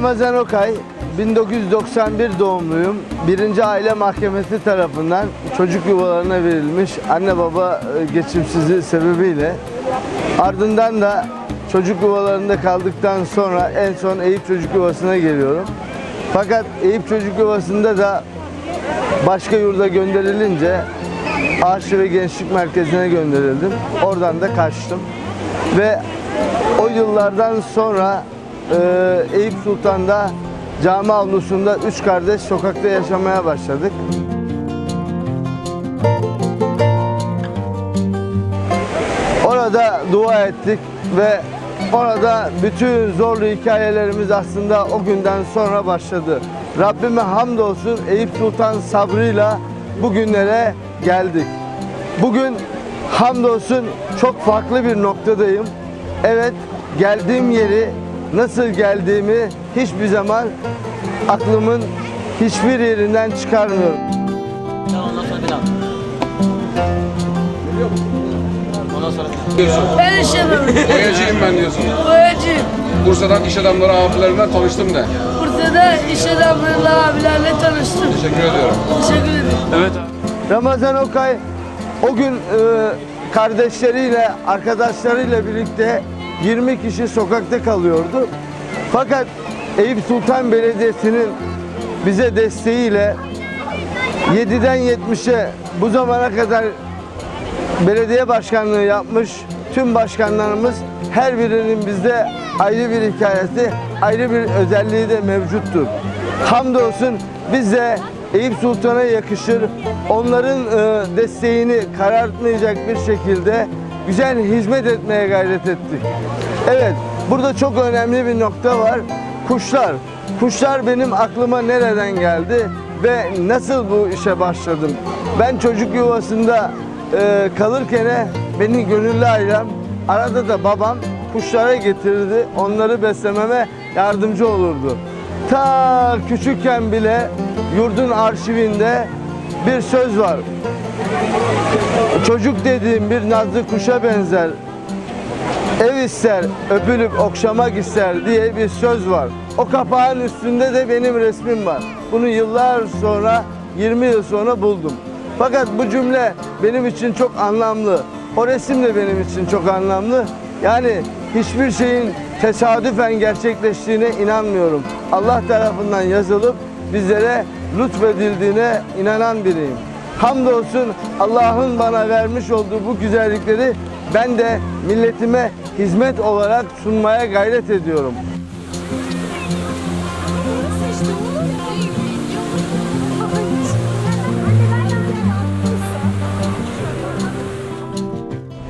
Ramazan Okay, 1991 doğumluyum. Birinci Aile Mahkemesi tarafından çocuk yuvalarına verilmiş anne baba e, geçimsizliği sebebiyle ardından da çocuk yuvalarında kaldıktan sonra en son Eyüp Çocuk Yuvası'na geliyorum. Fakat Eyüp Çocuk Yuvası'nda da başka yurda gönderilince Aşı ve Gençlik Merkezi'ne gönderildim. Oradan da kaçtım. Ve o yıllardan sonra e, Eyüp Sultan'da cami avlusunda üç kardeş sokakta yaşamaya başladık. Orada dua ettik ve orada bütün zorlu hikayelerimiz aslında o günden sonra başladı. Rabbime hamdolsun Eyüp Sultan sabrıyla bugünlere geldik. Bugün hamdolsun çok farklı bir noktadayım. Evet geldiğim yeri nasıl geldiğimi hiçbir zaman aklımın hiçbir yerinden çıkarmıyorum. Tamam ondan sonra bir daha. Ondan sonra diyorsun. Ben iş adamım. Boyacıyım ben diyorsun. Boyacıyım. Bursa'dan iş adamları abilerimle tanıştım de. Bursa'da iş adamlarıyla abilerle tanıştım. Teşekkür ediyorum. Teşekkür ederim. Evet Ramazan Okay o gün e, kardeşleriyle, arkadaşlarıyla birlikte 20 kişi sokakta kalıyordu. Fakat Eyüp Sultan Belediyesi'nin bize desteğiyle 7'den 70'e bu zamana kadar belediye başkanlığı yapmış tüm başkanlarımız her birinin bizde ayrı bir hikayesi, ayrı bir özelliği de mevcuttur. Hamdolsun biz de Eyüp Sultan'a yakışır, onların e, desteğini karartmayacak bir şekilde güzel hizmet etmeye gayret ettik. Evet, burada çok önemli bir nokta var. Kuşlar. Kuşlar benim aklıma nereden geldi ve nasıl bu işe başladım? Ben çocuk yuvasında e, kalırken beni gönüllü ailem arada da babam kuşlara getirirdi. Onları beslememe yardımcı olurdu. Ta küçükken bile yurdun arşivinde bir söz var. Çocuk dediğim bir nazlı kuşa benzer. Ev ister, öpülüp okşamak ister diye bir söz var. O kapağın üstünde de benim resmim var. Bunu yıllar sonra, 20 yıl sonra buldum. Fakat bu cümle benim için çok anlamlı. O resim de benim için çok anlamlı. Yani hiçbir şeyin tesadüfen gerçekleştiğine inanmıyorum. Allah tarafından yazılıp bizlere lütfedildiğine inanan biriyim. Hamdolsun Allah'ın bana vermiş olduğu bu güzellikleri ben de milletime hizmet olarak sunmaya gayret ediyorum.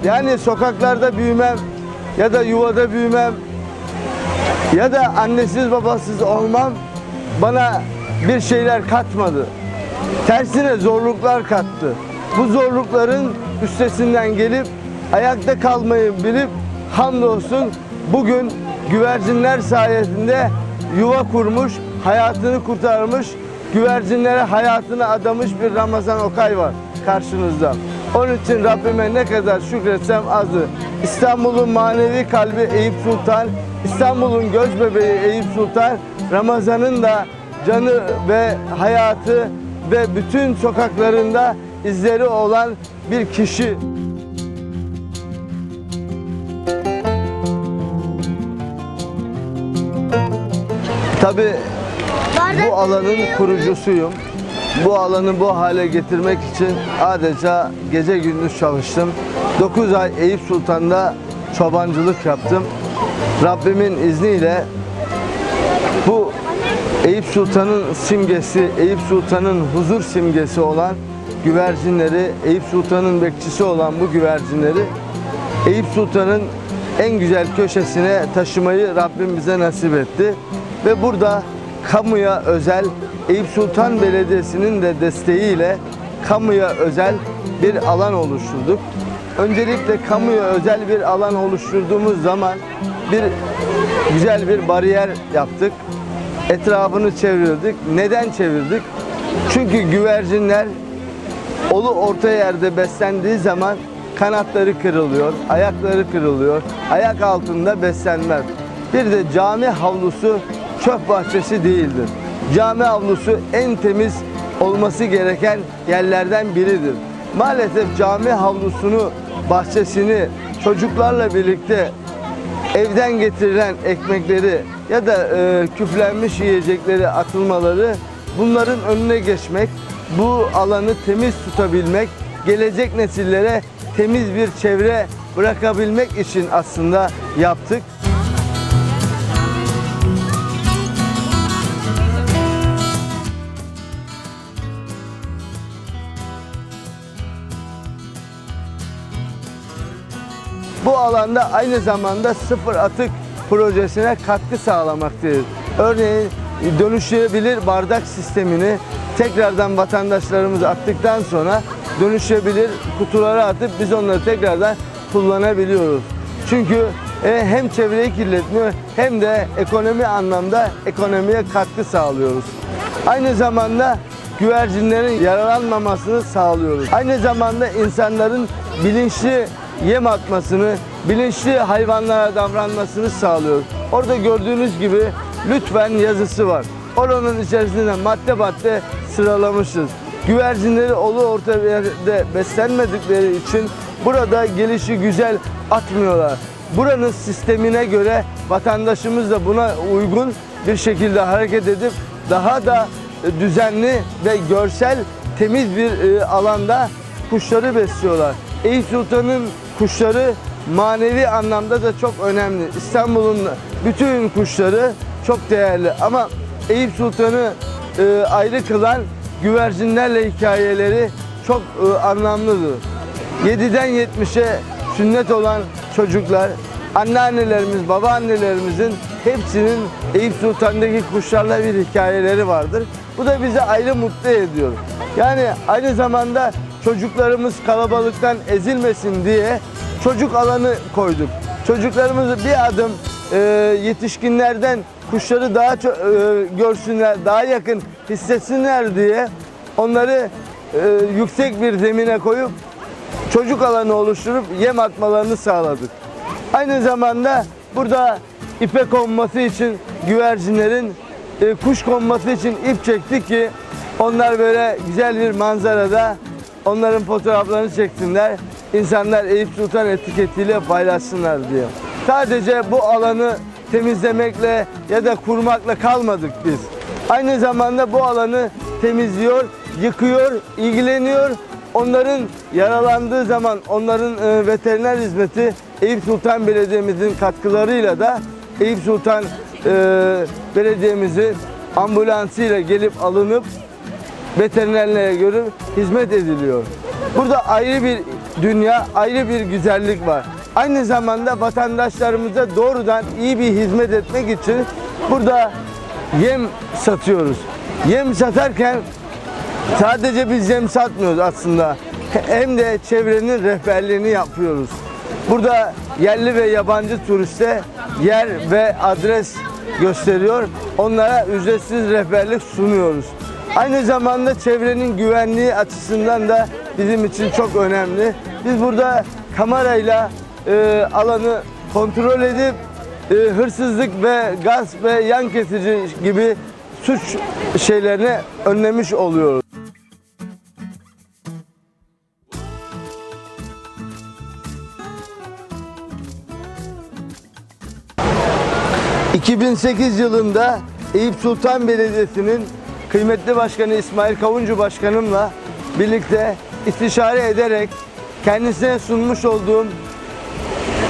Yani sokaklarda büyümem ya da yuvada büyümem ya da annesiz babasız olmam bana bir şeyler katmadı. Tersine zorluklar kattı. Bu zorlukların üstesinden gelip ayakta kalmayı bilip hamdolsun bugün güvercinler sayesinde yuva kurmuş, hayatını kurtarmış, güvercinlere hayatını adamış bir Ramazan Okay var karşınızda. Onun için Rabbime ne kadar şükretsem azı. İstanbul'un manevi kalbi Eyüp Sultan, İstanbul'un göz bebeği Eyüp Sultan, Ramazan'ın da canı ve hayatı ve bütün sokaklarında izleri olan bir kişi. Tabii bu alanın kurucusuyum. Bu alanı bu hale getirmek için adeta gece gündüz çalıştım. 9 ay Eyüp Sultan'da çobancılık yaptım. Rabbimin izniyle bu Eyüp Sultan'ın simgesi, Eyüp Sultan'ın huzur simgesi olan güvercinleri, Eyüp Sultan'ın bekçisi olan bu güvercinleri Eyüp Sultan'ın en güzel köşesine taşımayı Rabbim bize nasip etti. Ve burada kamuya özel Eyüp Sultan Belediyesi'nin de desteğiyle kamuya özel bir alan oluşturduk. Öncelikle kamuya özel bir alan oluşturduğumuz zaman bir güzel bir bariyer yaptık. Etrafını çevirdik. Neden çevirdik? Çünkü güvercinler olu orta yerde beslendiği zaman kanatları kırılıyor, ayakları kırılıyor, ayak altında beslenmez. Bir de cami havlusu çöp bahçesi değildir. Cami avlusu en temiz olması gereken yerlerden biridir. Maalesef cami havlusunu, bahçesini çocuklarla birlikte evden getirilen ekmekleri ya da e, küflenmiş yiyecekleri atılmaları bunların önüne geçmek, bu alanı temiz tutabilmek, gelecek nesillere temiz bir çevre bırakabilmek için aslında yaptık. Bu alanda aynı zamanda sıfır atık projesine katkı sağlamaktadır. Örneğin dönüşebilir bardak sistemini tekrardan vatandaşlarımız attıktan sonra dönüşebilir kutulara atıp biz onları tekrardan kullanabiliyoruz. Çünkü e, hem çevreyi kirletmiyor hem de ekonomi anlamda ekonomiye katkı sağlıyoruz. Aynı zamanda güvercinlerin yaralanmamasını sağlıyoruz. Aynı zamanda insanların bilinçli yem atmasını, bilinçli hayvanlara davranmasını sağlıyoruz. Orada gördüğünüz gibi lütfen yazısı var. Oranın içerisinde madde madde sıralamışız. Güvercinleri olu orta yerde beslenmedikleri için burada gelişi güzel atmıyorlar. Buranın sistemine göre vatandaşımız da buna uygun bir şekilde hareket edip daha da e, düzenli ve görsel temiz bir e, alanda kuşları besliyorlar. Eyüp Sultan'ın kuşları manevi anlamda da çok önemli. İstanbul'un bütün kuşları çok değerli ama Eyüp Sultan'ı e, ayrı kılan güvercinlerle hikayeleri çok e, anlamlıdır. 7'den 70'e sünnet olan çocuklar, anneannelerimiz, babaannelerimizin hepsinin Eyüp Sultan'daki kuşlarla bir hikayeleri vardır. Bu da bizi ayrı mutlu ediyor. Yani aynı zamanda çocuklarımız kalabalıktan ezilmesin diye çocuk alanı koyduk. Çocuklarımızı bir adım e, yetişkinlerden kuşları daha e, görsünler, daha yakın hissetsinler diye onları e, yüksek bir zemine koyup çocuk alanı oluşturup yem atmalarını sağladık. Aynı zamanda burada ipe konması için güvercinlerin e, kuş konması için ip çektik ki onlar böyle güzel bir manzarada onların fotoğraflarını çeksinler. İnsanlar Eyüp Sultan etiketiyle paylaşsınlar diye. Sadece bu alanı temizlemekle ya da kurmakla kalmadık biz. Aynı zamanda bu alanı temizliyor, yıkıyor, ilgileniyor. Onların yaralandığı zaman onların e, veteriner hizmeti Eyüp Sultan Belediye'mizin katkılarıyla da Eyüp Sultan e, Belediye'mizin ambulansıyla gelip alınıp veterinerlere göre hizmet ediliyor. Burada ayrı bir dünya, ayrı bir güzellik var. Aynı zamanda vatandaşlarımıza doğrudan iyi bir hizmet etmek için burada yem satıyoruz. Yem satarken sadece biz yem satmıyoruz aslında. Hem de çevrenin rehberliğini yapıyoruz. Burada yerli ve yabancı turiste yer ve adres gösteriyor. Onlara ücretsiz rehberlik sunuyoruz. Aynı zamanda çevrenin güvenliği açısından da bizim için çok önemli. Biz burada kamerayla e, alanı kontrol edip e, hırsızlık ve gasp ve yan kesici gibi suç şeylerini önlemiş oluyoruz. ...2008 yılında Eyüp Sultan Belediyesi'nin kıymetli başkanı İsmail Kavuncu Başkanımla birlikte istişare ederek kendisine sunmuş olduğum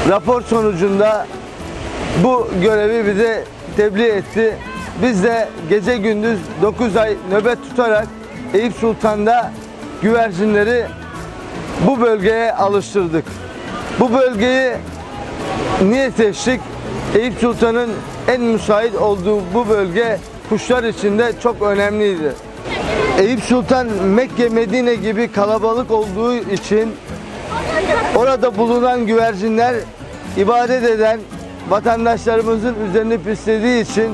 rapor sonucunda bu görevi bize tebliğ etti. Biz de gece gündüz 9 ay nöbet tutarak Eyüp Sultan'da güvercinleri bu bölgeye alıştırdık. Bu bölgeyi niye seçtik? Eyüp Sultan'ın en müsait olduğu bu bölge kuşlar için de çok önemliydi. Eyüp Sultan Mekke, Medine gibi kalabalık olduğu için orada bulunan güvercinler ibadet eden vatandaşlarımızın üzerine pislediği için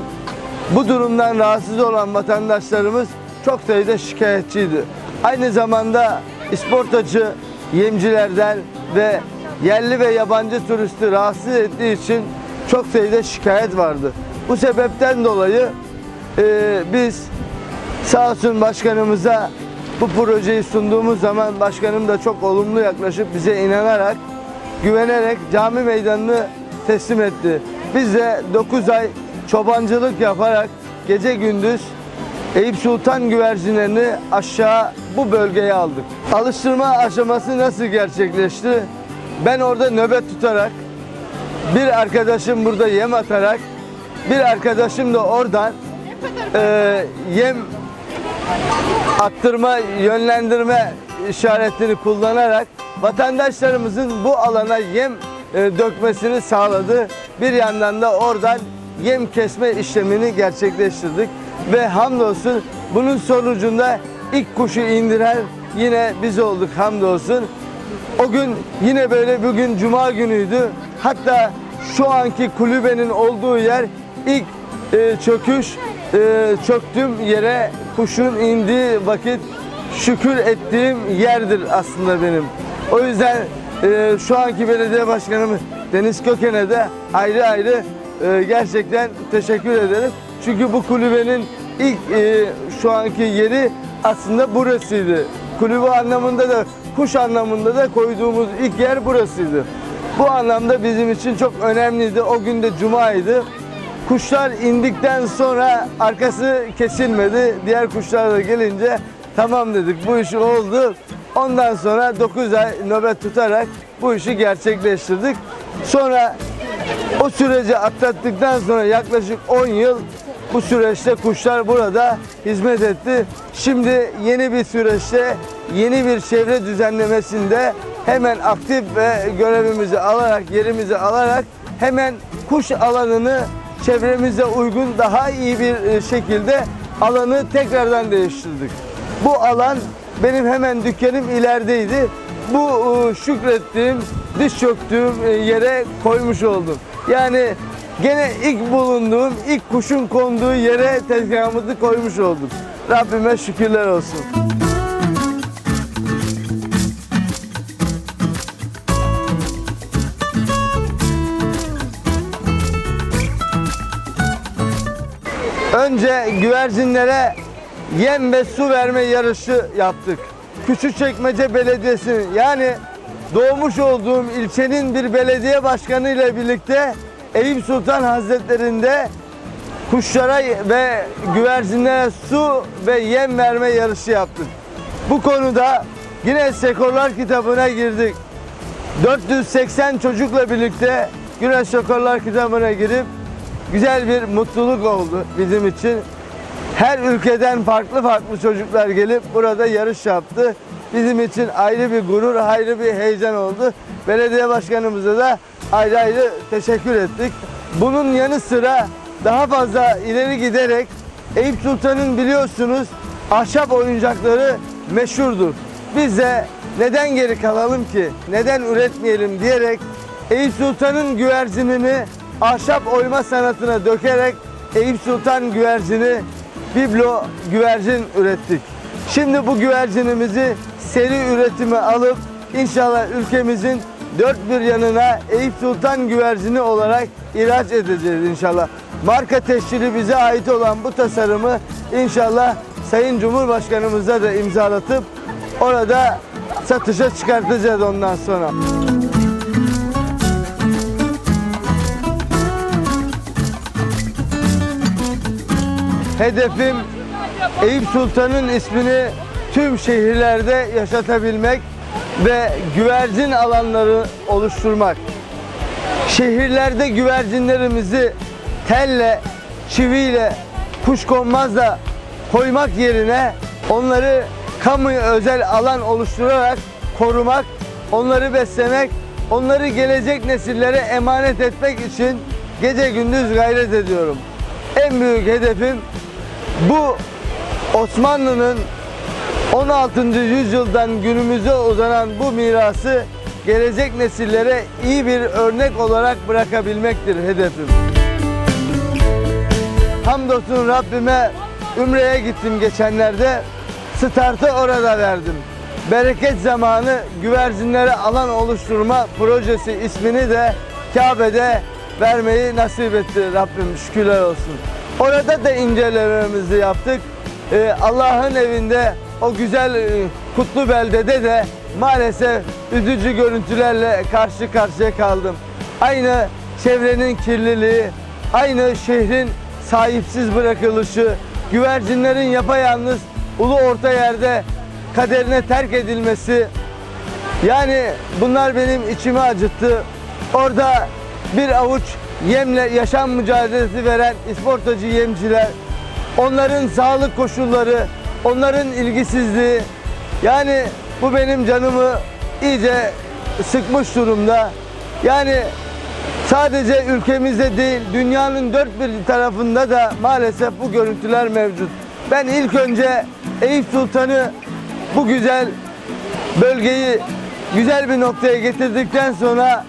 bu durumdan rahatsız olan vatandaşlarımız çok sayıda şikayetçiydi. Aynı zamanda isportacı yemcilerden ve yerli ve yabancı turisti rahatsız ettiği için çok sayıda şikayet vardı. Bu sebepten dolayı e, biz sağ olsun başkanımıza bu projeyi sunduğumuz zaman başkanım da çok olumlu yaklaşıp bize inanarak, güvenerek cami meydanını teslim etti. Biz de 9 ay çobancılık yaparak gece gündüz Eyüp Sultan güvercinlerini aşağı bu bölgeye aldık. Alıştırma aşaması nasıl gerçekleşti? Ben orada nöbet tutarak, bir arkadaşım burada yem atarak, bir arkadaşım da oradan e, yem attırma, yönlendirme işaretini kullanarak vatandaşlarımızın bu alana yem e, dökmesini sağladı. Bir yandan da oradan yem kesme işlemini gerçekleştirdik ve hamdolsun bunun sonucunda ilk kuşu indiren yine biz olduk hamdolsun. O gün yine böyle bugün cuma günüydü. Hatta şu anki kulübenin olduğu yer ilk e, çöküş e, çöktüğüm yere kuşun indiği vakit şükür ettiğim yerdir aslında benim. O yüzden e, şu anki belediye başkanımız Deniz Köken'e de ayrı ayrı e, gerçekten teşekkür ederim. Çünkü bu kulübenin ilk e, şu anki yeri aslında burasıydı. Kulübe anlamında da kuş anlamında da koyduğumuz ilk yer burasıydı. Bu anlamda bizim için çok önemliydi. O gün de cumaydı. Kuşlar indikten sonra arkası kesilmedi. Diğer kuşlar da gelince tamam dedik bu iş oldu. Ondan sonra 9 ay nöbet tutarak bu işi gerçekleştirdik. Sonra o süreci atlattıktan sonra yaklaşık 10 yıl bu süreçte kuşlar burada hizmet etti. Şimdi yeni bir süreçte yeni bir çevre düzenlemesinde hemen aktif ve görevimizi alarak yerimizi alarak hemen kuş alanını çevremize uygun daha iyi bir e, şekilde alanı tekrardan değiştirdik. Bu alan benim hemen dükkanım ilerideydi. Bu e, şükrettiğim, diş çöktüğüm e, yere koymuş oldum. Yani gene ilk bulunduğum, ilk kuşun konduğu yere tezgahımızı koymuş olduk. Rabbime şükürler olsun. Önce güvercinlere yem ve su verme yarışı yaptık. Küçükçekmece Belediyesi'nin yani doğmuş olduğum ilçenin bir belediye başkanı ile birlikte Eyüp Sultan Hazretleri'nde kuşlara ve güvercinlere su ve yem verme yarışı yaptık. Bu konuda Guinness Rekorlar kitabına girdik. 480 çocukla birlikte Güneş Rekorlar kitabına girip güzel bir mutluluk oldu bizim için. Her ülkeden farklı farklı çocuklar gelip burada yarış yaptı. Bizim için ayrı bir gurur, ayrı bir heyecan oldu. Belediye başkanımıza da ayrı ayrı teşekkür ettik. Bunun yanı sıra daha fazla ileri giderek Eyüp Sultan'ın biliyorsunuz ahşap oyuncakları meşhurdur. Biz de neden geri kalalım ki, neden üretmeyelim diyerek Eyüp Sultan'ın güvercinini ahşap oyma sanatına dökerek Eyüp Sultan güvercini biblo güvercin ürettik. Şimdi bu güvercinimizi seri üretime alıp inşallah ülkemizin dört bir yanına Eyüp Sultan güvercini olarak ihraç edeceğiz inşallah. Marka teşhiri bize ait olan bu tasarımı inşallah Sayın Cumhurbaşkanımıza da imzalatıp orada satışa çıkartacağız ondan sonra. Hedefim Eyüp Sultan'ın ismini tüm şehirlerde yaşatabilmek ve güvercin alanları oluşturmak. Şehirlerde güvercinlerimizi telle, çiviyle, kuşkonmazla koymak yerine onları kamuya özel alan oluşturarak korumak, onları beslemek, onları gelecek nesillere emanet etmek için gece gündüz gayret ediyorum. En büyük hedefim bu Osmanlı'nın 16. yüzyıldan günümüze uzanan bu mirası gelecek nesillere iyi bir örnek olarak bırakabilmektir hedefim. Hamdolsun Rabbime Ümre'ye gittim geçenlerde. Startı orada verdim. Bereket zamanı güvercinlere alan oluşturma projesi ismini de Kabe'de vermeyi nasip etti Rabbim şükürler olsun. Orada da incelememizi yaptık. Ee, Allah'ın evinde o güzel e, kutlu beldede de maalesef üzücü görüntülerle karşı karşıya kaldım. Aynı çevrenin kirliliği, aynı şehrin sahipsiz bırakılışı, güvercinlerin yapayalnız ulu orta yerde kaderine terk edilmesi, yani bunlar benim içimi acıttı. Orada bir avuç yemle yaşam mücadelesi veren isportacı yemciler, onların sağlık koşulları, onların ilgisizliği, yani bu benim canımı iyice sıkmış durumda. Yani sadece ülkemizde değil, dünyanın dört bir tarafında da maalesef bu görüntüler mevcut. Ben ilk önce Eyüp Sultan'ı bu güzel bölgeyi güzel bir noktaya getirdikten sonra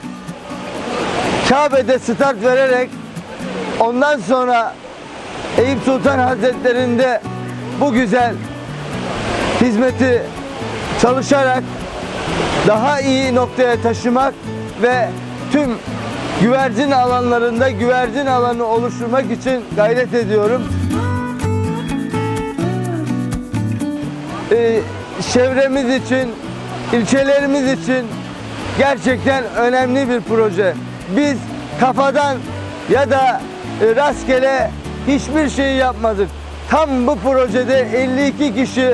Kabe'de start vererek ondan sonra Eyüp Sultan Hazretleri'nde bu güzel hizmeti çalışarak daha iyi noktaya taşımak ve tüm güvercin alanlarında güvercin alanı oluşturmak için gayret ediyorum. Ee, çevremiz için, ilçelerimiz için gerçekten önemli bir proje. Biz kafadan ya da e, rastgele hiçbir şey yapmadık. Tam bu projede 52 kişi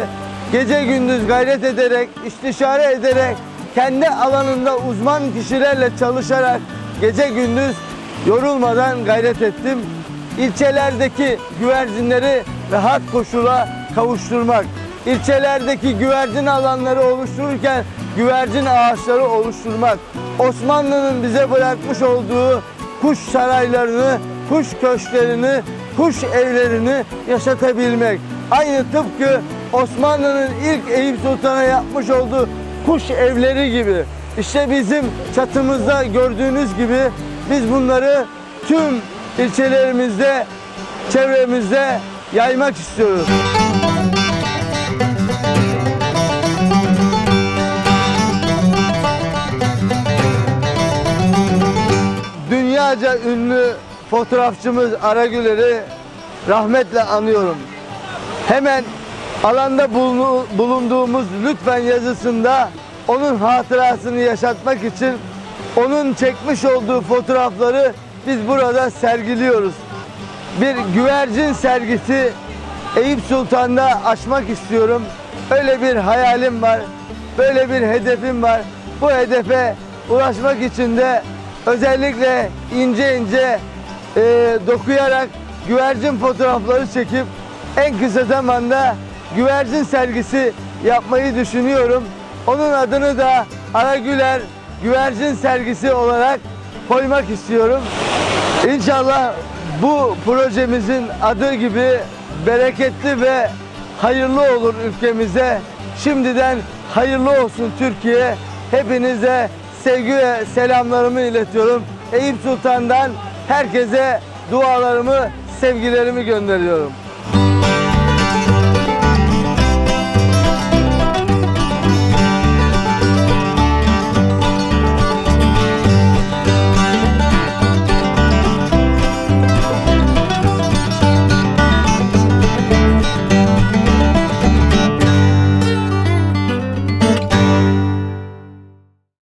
gece gündüz gayret ederek, istişare ederek, kendi alanında uzman kişilerle çalışarak gece gündüz yorulmadan gayret ettim. İlçelerdeki güvercinleri rahat koşula kavuşturmak, ilçelerdeki güvercin alanları oluştururken güvercin ağaçları oluşturmak, Osmanlı'nın bize bırakmış olduğu kuş saraylarını, kuş köşklerini, kuş evlerini yaşatabilmek. Aynı tıpkı Osmanlı'nın ilk Eyüp Sultan'a yapmış olduğu kuş evleri gibi. İşte bizim çatımızda gördüğünüz gibi biz bunları tüm ilçelerimizde, çevremizde yaymak istiyoruz. Dünyaca ünlü fotoğrafçımız Aragüler'i rahmetle anıyorum. Hemen alanda bulunduğumuz lütfen yazısında onun hatırasını yaşatmak için onun çekmiş olduğu fotoğrafları biz burada sergiliyoruz. Bir güvercin sergisi Eyüp Sultan'da açmak istiyorum. Öyle bir hayalim var. Böyle bir hedefim var. Bu hedefe ulaşmak için de özellikle ince ince e, dokuyarak güvercin fotoğrafları çekip en kısa zamanda güvercin sergisi yapmayı düşünüyorum. Onun adını da Aragüler Güvercin Sergisi olarak koymak istiyorum. İnşallah bu projemizin adı gibi bereketli ve hayırlı olur ülkemize. Şimdiden hayırlı olsun Türkiye. Hepinize sevgi ve selamlarımı iletiyorum. Eyüp Sultan'dan herkese dualarımı, sevgilerimi gönderiyorum.